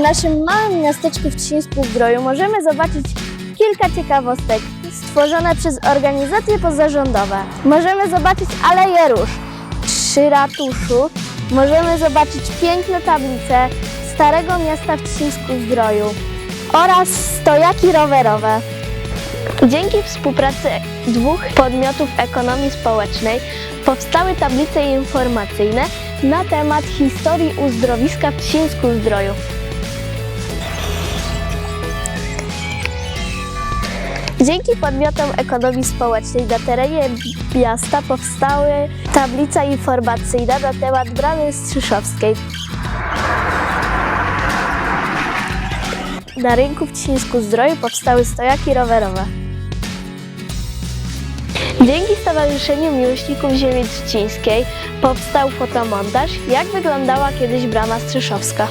naszym małym miasteczku w Trzcińsku-Zdroju możemy zobaczyć kilka ciekawostek stworzone przez organizacje pozarządowe. Możemy zobaczyć Aleję Róż przy ratuszu. Możemy zobaczyć piękne tablice Starego Miasta w Trzcińsku-Zdroju oraz stojaki rowerowe. Dzięki współpracy dwóch podmiotów ekonomii społecznej powstały tablice informacyjne na temat historii uzdrowiska w Trzcińsku-Zdroju. Dzięki podmiotom ekonomii społecznej na terenie miasta powstały tablica informacyjna na temat bramy Strzyszowskiej. Na rynku w Trzcińsku-Zdroju powstały stojaki rowerowe. Dzięki Stowarzyszeniu Miłośników Ziemi Trzcińskiej powstał fotomontaż, jak wyglądała kiedyś brama Strzyszowska.